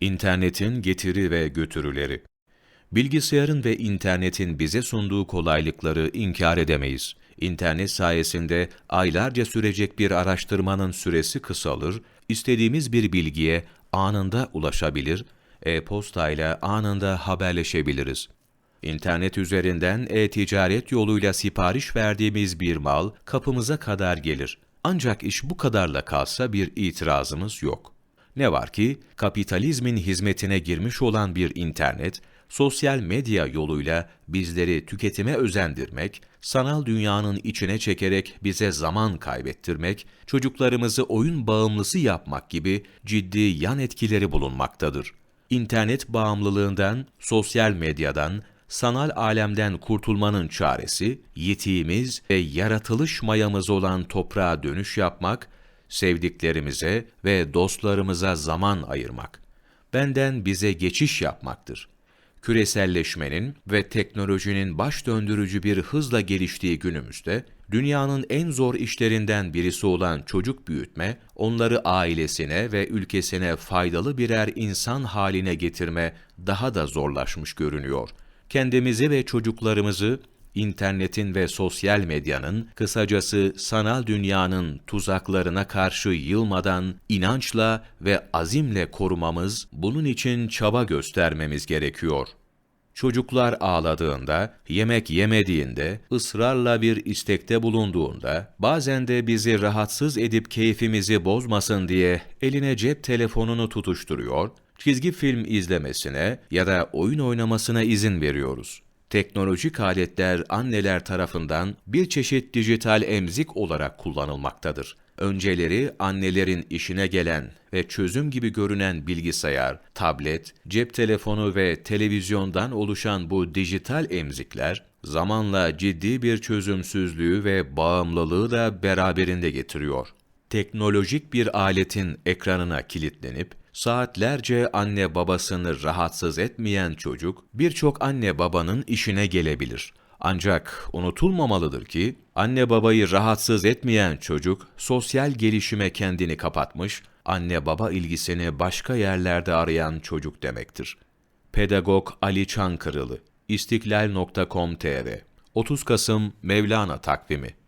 İnternetin getiri ve götürüleri. Bilgisayarın ve internetin bize sunduğu kolaylıkları inkar edemeyiz. İnternet sayesinde aylarca sürecek bir araştırmanın süresi kısalır, istediğimiz bir bilgiye anında ulaşabilir, e-postayla anında haberleşebiliriz. İnternet üzerinden e-ticaret yoluyla sipariş verdiğimiz bir mal kapımıza kadar gelir. Ancak iş bu kadarla kalsa bir itirazımız yok. Ne var ki kapitalizmin hizmetine girmiş olan bir internet, sosyal medya yoluyla bizleri tüketime özendirmek, sanal dünyanın içine çekerek bize zaman kaybettirmek, çocuklarımızı oyun bağımlısı yapmak gibi ciddi yan etkileri bulunmaktadır. İnternet bağımlılığından, sosyal medyadan, sanal alemden kurtulmanın çaresi, yetiğimiz ve yaratılış mayamız olan toprağa dönüş yapmak, sevdiklerimize ve dostlarımıza zaman ayırmak. Benden bize geçiş yapmaktır. Küreselleşmenin ve teknolojinin baş döndürücü bir hızla geliştiği günümüzde, dünyanın en zor işlerinden birisi olan çocuk büyütme, onları ailesine ve ülkesine faydalı birer insan haline getirme daha da zorlaşmış görünüyor. Kendimizi ve çocuklarımızı internetin ve sosyal medyanın, kısacası sanal dünyanın tuzaklarına karşı yılmadan inançla ve azimle korumamız, bunun için çaba göstermemiz gerekiyor. Çocuklar ağladığında, yemek yemediğinde, ısrarla bir istekte bulunduğunda, bazen de bizi rahatsız edip keyfimizi bozmasın diye eline cep telefonunu tutuşturuyor, çizgi film izlemesine ya da oyun oynamasına izin veriyoruz. Teknolojik aletler anneler tarafından bir çeşit dijital emzik olarak kullanılmaktadır. Önceleri annelerin işine gelen ve çözüm gibi görünen bilgisayar, tablet, cep telefonu ve televizyondan oluşan bu dijital emzikler, zamanla ciddi bir çözümsüzlüğü ve bağımlılığı da beraberinde getiriyor. Teknolojik bir aletin ekranına kilitlenip, saatlerce anne babasını rahatsız etmeyen çocuk, birçok anne babanın işine gelebilir. Ancak unutulmamalıdır ki, anne babayı rahatsız etmeyen çocuk, sosyal gelişime kendini kapatmış, anne baba ilgisini başka yerlerde arayan çocuk demektir. Pedagog Ali Çankırılı, istiklal.com.tr 30 Kasım Mevlana takvimi